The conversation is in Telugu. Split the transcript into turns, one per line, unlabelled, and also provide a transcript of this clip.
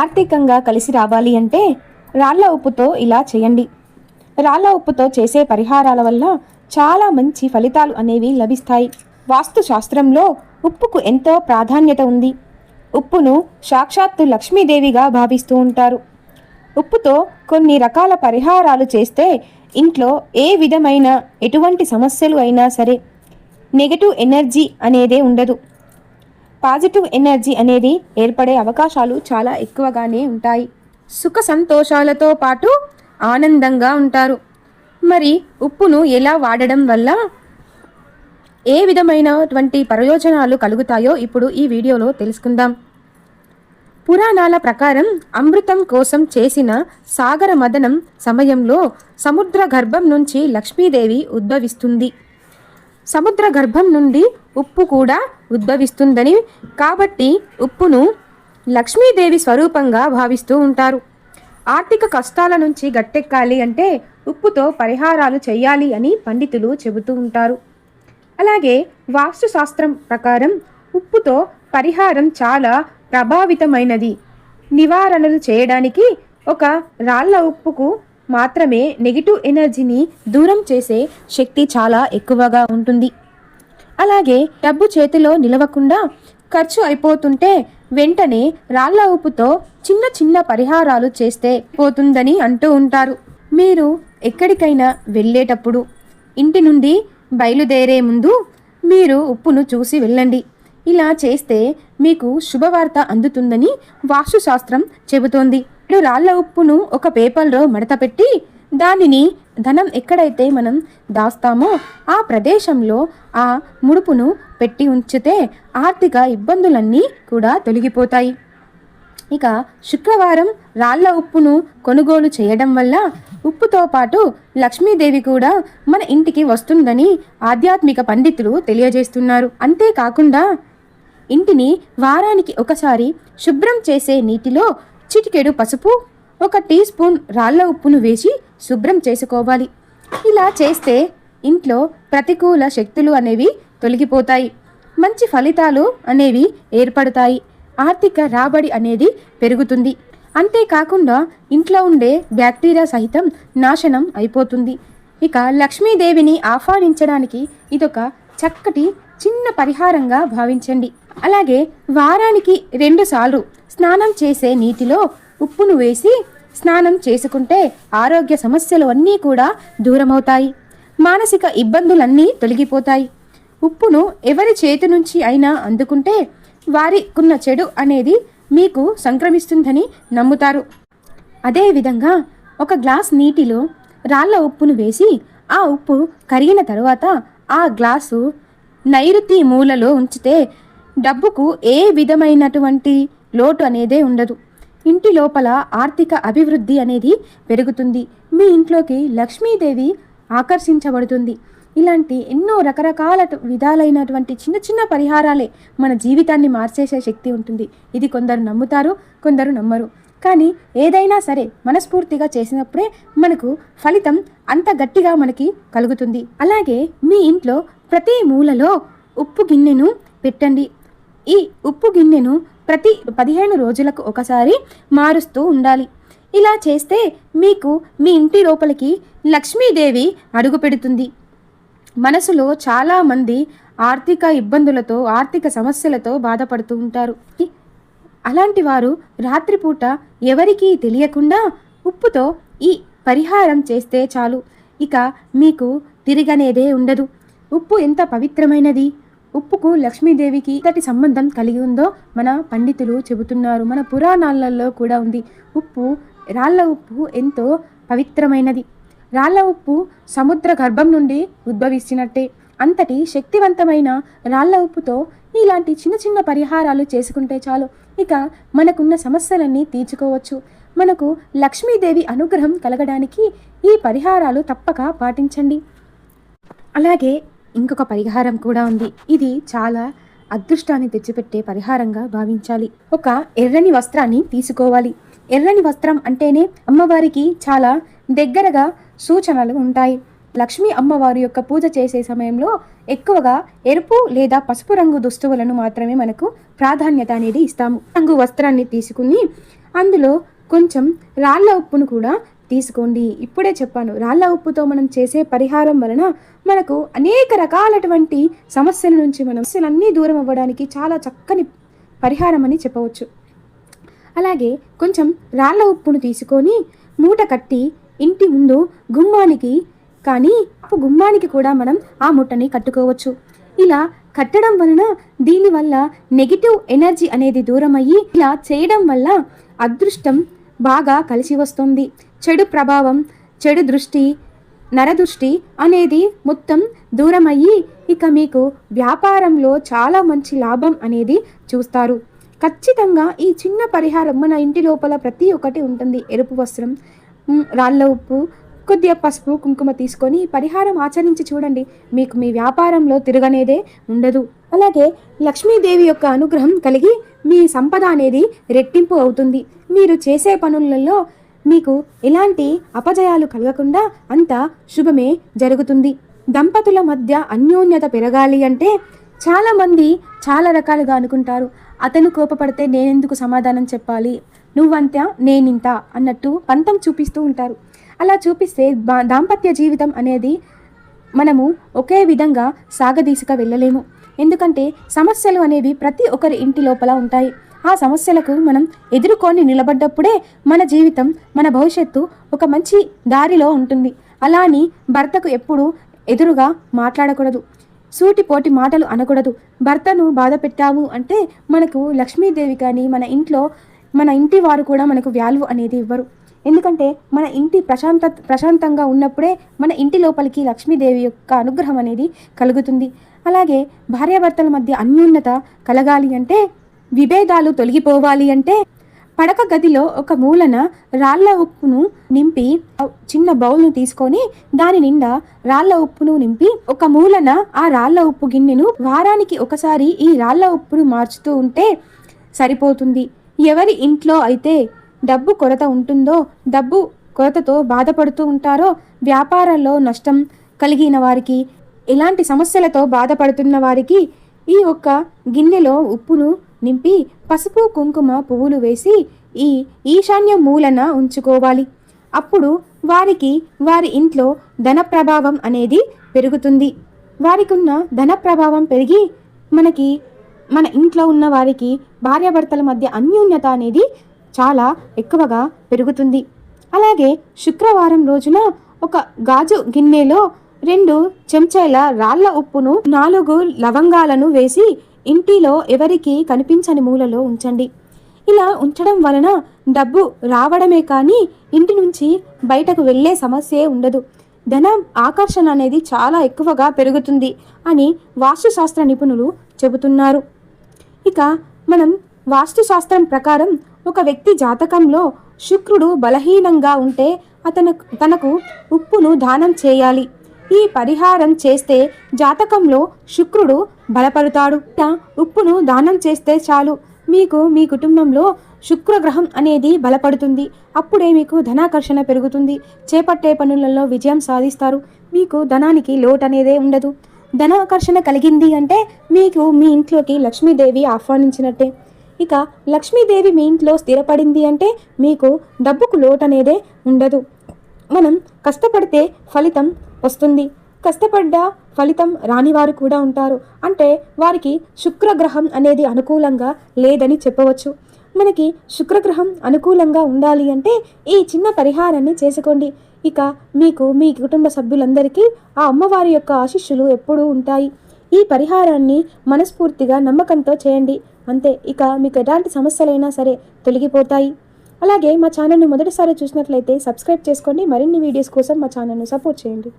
ఆర్థికంగా కలిసి రావాలి అంటే రాళ్ళ ఉప్పుతో ఇలా చేయండి. రాళ్ళ ఉప్పుతో చేసే పరిహారాల వల్ల చాలా మంచి ఫలితాలు అనేవి లభిస్తాయి. వాస్తు శాస్త్రంలో ఉప్పుకు ఎంతో ప్రాధాన్యత ఉంది. ఉప్పును సాక్షాత్తు లక్ష్మీదేవిగా భావిస్తూ ఉంటారు. ఉప్పుతో కొన్ని రకాల పరిహారాలు చేస్తే ఇంట్లో ఏ విధమైన ఎటువంటి సమస్యలు అయినా సరే నెగటివ్ ఎనర్జీ అనేదే ఉండదు. పాజిటివ్ ఎనర్జీ అనేది ఏర్పడే అవకాశాలు చాలా ఎక్కువగానే ఉంటాయి. సుఖ సంతోషాలతో పాటు ఆనందంగా ఉంటారు. మరి ఉప్పును ఎలా వాడడం వల్ల ఏ విధమైనటువంటి ప్రయోజనాలు కలుగుతాయో ఇప్పుడు ఈ వీడియోలో తెలుసుకుందాం. పురాణాల ప్రకారం అమృతం కోసం చేసిన సాగర మదనం సమయంలో సముద్ర గర్భం నుంచి లక్ష్మీదేవి ఉద్భవిస్తుంది. సముద్ర గర్భం నుండి ఉప్పు కూడా ఉద్భవిస్తుందని. కాబట్టి ఉప్పును లక్ష్మీదేవి స్వరూపంగా భావిస్తూ ఉంటారు. ఆర్థిక కష్టాల నుంచి గట్టెక్కాలి అంటే ఉప్పుతో పరిహారాలు చేయాలి అని పండితులు చెబుతూ ఉంటారు. అలాగే వాస్తుశాస్త్రం ప్రకారం ఉప్పుతో పరిహారం చాలా ప్రభావితమైనది. నివారణలు చేయడానికి ఒక రాళ్ళ ఉప్పుకు మాత్రమే నెగిటివ్ ఎనర్జీని దూరం చేసే శక్తి చాలా ఎక్కువగా ఉంటుంది. అలాగే డబ్బు చేతిలో నిలవకుండా ఖర్చు అయిపోతుంటే వెంటనే రాళ్ళ ఉప్పుతో చిన్న చిన్న పరిహారాలు చేస్తే పోతుందని అంటూ ఉంటారు. మీరు ఎక్కడికైనా వెళ్ళేటప్పుడు ఇంటి నుండి బయలుదేరే ముందు మీరు ఉప్పును చూసి వెళ్ళండి. ఇలా చేస్తే మీకు శుభవార్త అందుతుందని వాస్తుశాస్త్రం చెబుతోంది. ఇప్పుడు రాళ్ళ ఉప్పును ఒక పేపర్లో మడతపెట్టి దానిని ధనం ఎక్కడైతే మనం దాస్తామో ఆ ప్రదేశంలో ఆ ముడుపును పెట్టి ఉంచితే ఆర్థిక ఇబ్బందులన్నీ కూడా తొలగిపోతాయి. ఇక శుక్రవారం రాళ్ళ ఉప్పును కొనుగోలు చేయడం వల్ల ఉప్పుతో పాటు లక్ష్మీదేవి కూడా మన ఇంటికి వస్తుందని ఆధ్యాత్మిక పండితులు తెలియజేస్తున్నారు. అంతేకాకుండా ఇంటిని వారానికి ఒకసారి శుభ్రం చేసే నీటిలో చిటికెడు పసుపు ఒక టీ స్పూన్ రాళ్ళ ఉప్పును వేసి శుభ్రం చేసుకోవాలి. ఇలా చేస్తే ఇంట్లో ప్రతికూల శక్తులు అనేవి తొలగిపోతాయి. మంచి ఫలితాలు అనేవి ఏర్పడతాయి. ఆర్థిక రాబడి అనేది పెరుగుతుంది. అంతేకాకుండా ఇంట్లో ఉండే బ్యాక్టీరియా సహితం నాశనం అయిపోతుంది. ఇక లక్ష్మీదేవిని ఆహ్వానించడానికి ఇదొక చక్కటి చిన్న పరిహారంగా భావించండి. అలాగే వారానికి రెండుసార్లు స్నానం చేసే నీటిలో ఉప్పును వేసి స్నానం చేసుకుంటే ఆరోగ్య సమస్యలు అన్నీ కూడా దూరమవుతాయి. మానసిక ఇబ్బందులన్నీ తొలగిపోతాయి. ఉప్పును ఎవరి చేతి నుంచి అయినా అందుకుంటే వారికున్న చెడు అనేది మీకు సంక్రమిస్తుందని నమ్ముతారు. అదేవిధంగా ఒక గ్లాస్ నీటిలో రాళ్ళ ఉప్పును వేసి ఆ ఉప్పు కరిగిన తరువాత ఆ గ్లాసు నైరుతి మూలలో ఉంచితే డబ్బుకు ఏ విధమైనటువంటి లోటు అనేదే ఉండదు. ఇంటి లోపల ఆర్థిక అభివృద్ధి అనేది పెరుగుతుంది. మీ ఇంట్లోకి లక్ష్మీదేవి ఆకర్షించబడుతుంది. ఇలాంటి ఎన్నో రకరకాల విధాలైనటువంటి చిన్న చిన్న పరిహారాలే మన జీవితాన్ని మార్చేసే శక్తి ఉంటుంది. ఇది కొందరు నమ్ముతారు కొందరు నమ్మరు. కానీ ఏదైనా సరే మనస్ఫూర్తిగా చేసినప్పుడే మనకు ఫలితం అంత గట్టిగా మనకి కలుగుతుంది. అలాగే మీ ఇంట్లో ప్రతి మూలలో ఉప్పు గిన్నెను పెట్టండి. ఈ ఉప్పు గిన్నెను ప్రతి పదిహేను రోజులకు ఒకసారి మారుస్తూ ఉండాలి. ఇలా చేస్తే మీకు మీ ఇంటి లోపలికి లక్ష్మీదేవి అడుగు పెడుతుంది. మనసులో చాలామంది ఆర్థిక ఇబ్బందులతో ఆర్థిక సమస్యలతో బాధపడుతూ ఉంటారు. అలాంటి వారు రాత్రిపూట ఎవరికీ తెలియకుండా ఉప్పుతో ఈ పరిహారం చేస్తే చాలు. ఇక మీకు తిరగనేదే ఉండదు. ఉప్పు ఎంత పవిత్రమైనది! ఉప్పుకు లక్ష్మీదేవికి ఇంతటి సంబంధం కలిగి ఉందో మన పండితులు చెబుతున్నారు. మన పురాణాలలో కూడా ఉంది. ఉప్పు రాళ్ళ ఉప్పు ఎంతో పవిత్రమైనది. రాళ్ళ ఉప్పు సముద్ర గర్భం నుండి ఉద్భవించినట్టే. అంతటి శక్తివంతమైన రాళ్ళ ఉప్పుతో ఇలాంటి చిన్న చిన్న పరిహారాలు చేసుకుంటే చాలు. ఇక మనకున్న సమస్యలన్నీ తీర్చుకోవచ్చు. మనకు లక్ష్మీదేవి అనుగ్రహం కలగడానికి ఈ పరిహారాలు తప్పక పాటించండి. అలాగే ఇంకొక పరిహారం కూడా ఉంది. ఇది చాలా అదృష్టాన్ని తెచ్చిపెట్టే పరిహారంగా భావించాలి. ఒక ఎర్రని వస్త్రాన్ని తీసుకోవాలి. ఎర్రని వస్త్రం అంటేనే అమ్మవారికి చాలా దగ్గరగా సూచనలు ఉంటాయి. లక్ష్మీ అమ్మవారి యొక్క పూజ చేసే సమయంలో ఎక్కువగా ఎరుపు లేదా పసుపు రంగు దుస్తువులను మాత్రమే మనకు ప్రాధాన్యత అనేది ఇస్తాము. రంగు వస్త్రాన్ని తీసుకుని అందులో కొంచెం రాళ్ళ ఉప్పును కూడా తీసుకోండి. ఇప్పుడే చెప్పాను రాళ్ళ ఉప్పుతో మనం చేసే పరిహారం వలన మనకు అనేక రకాలటువంటి సమస్యల నుంచి మనం సమస్యలన్నీ దూరం అవ్వడానికి చాలా చక్కని పరిహారం అని చెప్పవచ్చు. అలాగే కొంచెం రాళ్ళ ఉప్పును తీసుకొని మూట కట్టి ఇంటి ముందు గుమ్మానికి కానీ గుమ్మానికి కూడా మనం ఆ మూటని కట్టుకోవచ్చు. ఇలా కట్టడం వలన దీనివల్ల నెగిటివ్ ఎనర్జీ అనేది దూరం అయ్యి ఇలా చేయడం వల్ల అదృష్టం బాగా కలిసి వస్తుంది. చెడు ప్రభావం చెడు దృష్టి నరదృష్టి అనేది మొత్తం దూరమయ్యి ఇక మీకు వ్యాపారంలో చాలా మంచి లాభం అనేది చూస్తారు. ఖచ్చితంగా ఈ చిన్న పరిహారం మన ఇంటి లోపల ప్రతి ఒక్కటి ఉంటుంది. ఎరుపు వస్త్రం రాళ్ళ ఉప్పు కొద్దిగా పసుపు కుంకుమ తీసుకొని ఈ పరిహారం ఆచరించి చూడండి. మీకు మీ వ్యాపారంలో తిరగనేదే ఉండదు. అలాగే లక్ష్మీదేవి యొక్క అనుగ్రహం కలిగి మీ సంపద అనేది రెట్టింపు అవుతుంది. మీరు చేసే పనులలో మీకు ఎలాంటి అపజయాలు కలగకుండా అంతా శుభమే జరుగుతుంది. దంపతుల మధ్య అన్యోన్యత పెరగాలి అంటే చాలామంది చాలా రకాలుగా అనుకుంటారు. అతను కోపపడితే నేనెందుకు సమాధానం చెప్పాలి? నువ్వంతా నేనింత అన్నట్టు పంతం చూపిస్తూ ఉంటారు. అలా చూపిస్తే దాంపత్య జీవితం అనేది మనము ఒకే విధంగా సాగదీసుక వెళ్ళలేము. ఎందుకంటే సమస్యలు అనేవి ప్రతి ఒక్కరి ఇంటి లోపల ఉంటాయి. ఆ సమస్యలకు మనం ఎదుర్కొని నిలబడ్డప్పుడే మన జీవితం మన భవిష్యత్తు ఒక మంచి దారిలో ఉంటుంది. అలా అని భర్తకు ఎప్పుడూ ఎదురుగా మాట్లాడకూడదు. సూటిపోటి మాటలు అనకూడదు. భర్తను బాధ పెట్టావు అంటే మనకు లక్ష్మీదేవి కానీ మన ఇంట్లో మన ఇంటి వారు కూడా మనకు వాల్యూ అనేది ఇవ్వరు. ఎందుకంటే మన ఇంటి ప్రశాంత ప్రశాంతంగా ఉన్నప్పుడే మన ఇంటి లోపలికి లక్ష్మీదేవి యొక్క అనుగ్రహం అనేది కలుగుతుంది. అలాగే భార్యాభర్తల మధ్య అన్యోన్యత కలగాలి అంటే విభేదాలు తొలగిపోవాలి అంటే పడక గదిలో ఒక మూలన రాళ్ళ ఉప్పును నింపి చిన్న బౌల్ను తీసుకొని దాని నిండా రాళ్ళ ఉప్పును నింపి ఒక మూలన ఆ రాళ్ళ ఉప్పు గిన్నెను వారానికి ఒకసారి ఈ రాళ్ళ ఉప్పును మార్చుతూ ఉంటే సరిపోతుంది. ఎవరి ఇంట్లో అయితే డబ్బు కొరత ఉంటుందో డబ్బు కొరతతో బాధపడుతూ ఉంటారో వ్యాపారంలో నష్టం కలిగిన వారికి ఇలాంటి సమస్యలతో బాధపడుతున్న వారికి ఈ ఒక్క గిన్నెలో ఉప్పును నింపి పసుపు కుంకుమ పువ్వులు వేసి ఈ ఈశాన్య మూలన ఉంచుకోవాలి. అప్పుడు వారికి వారి ఇంట్లో ధన ప్రభావం అనేది పెరుగుతుంది. వారికి ఉన్న ధన ప్రభావం పెరిగి మనకి మన ఇంట్లో ఉన్న వారికి భార్యాభర్తల మధ్య అన్యోన్యత అనేది చాలా ఎక్కువగా పెరుగుతుంది. అలాగే శుక్రవారం రోజున ఒక గాజు గిన్నెలో రెండు చెంచాల రాళ్ళ ఉప్పును నాలుగు లవంగాలను వేసి ఇంటిలో ఎవరికి కనిపించని మూలలో ఉంచండి. ఇలా ఉంచడం వలన డబ్బు రావడమే కానీ ఇంటి నుంచి బయటకు వెళ్ళే సమస్యే ఉండదు. ధనం ఆకర్షణ అనేది చాలా ఎక్కువగా పెరుగుతుంది అని వాస్తుశాస్త్ర నిపుణులు చెబుతున్నారు. ఇక మనం వాస్తుశాస్త్రం ప్రకారం ఒక వ్యక్తి జాతకంలో శుక్రుడు బలహీనంగా ఉంటే అతను తనకు ఉప్పును దానం చేయాలి. ఈ పరిహారం చేస్తే జాతకంలో శుక్రుడు బలపడతాడు ఉప్పును దానం చేస్తే చాలు. మీకు మీ కుటుంబంలో శుక్రగ్రహం అనేది బలపడుతుంది. అప్పుడే మీకు ధనాకర్షణ పెరుగుతుంది. చేపట్టే పనులలో విజయం సాధిస్తారు. మీకు ధనానికి లోటు అనేదే ఉండదు. ధనాకర్షణ కలిగింది అంటే మీకు మీ ఇంట్లోకి లక్ష్మీదేవి ఆహ్వానించినట్టే. ఇక లక్ష్మీదేవి మీ ఇంట్లో స్థిరపడింది అంటే మీకు డబ్బుకు లోటు అనేదే ఉండదు. మనం కష్టపడితే ఫలితం వస్తుంది. కష్టపడ్డ ఫలితం రానివారు కూడా ఉంటారు. అంటే వారికి శుక్రగ్రహం అనేది అనుకూలంగా లేదని చెప్పవచ్చు. మనకి శుక్రగ్రహం అనుకూలంగా ఉండాలి అంటే ఈ చిన్న పరిహారాన్ని చేసుకోండి. ఇక మీకు మీ కుటుంబ సభ్యులందరికీ ఆ అమ్మవారి యొక్క ఆశీస్సులు ఎప్పుడూ ఉంటాయి. ఈ పరిహారాన్ని మనస్ఫూర్తిగా నమ్మకంతో చేయండి. అంతే. ఇక మీకు ఎలాంటి సమస్యలైనా సరే తొలగిపోతాయి. అలాగే మా ఛానల్ని మొదటిసారి చూసినట్లయితే సబ్స్క్రైబ్ చేసుకోండి. మరిన్ని వీడియోస్ కోసం మా ఛానల్ను సపోర్ట్ చేయండి.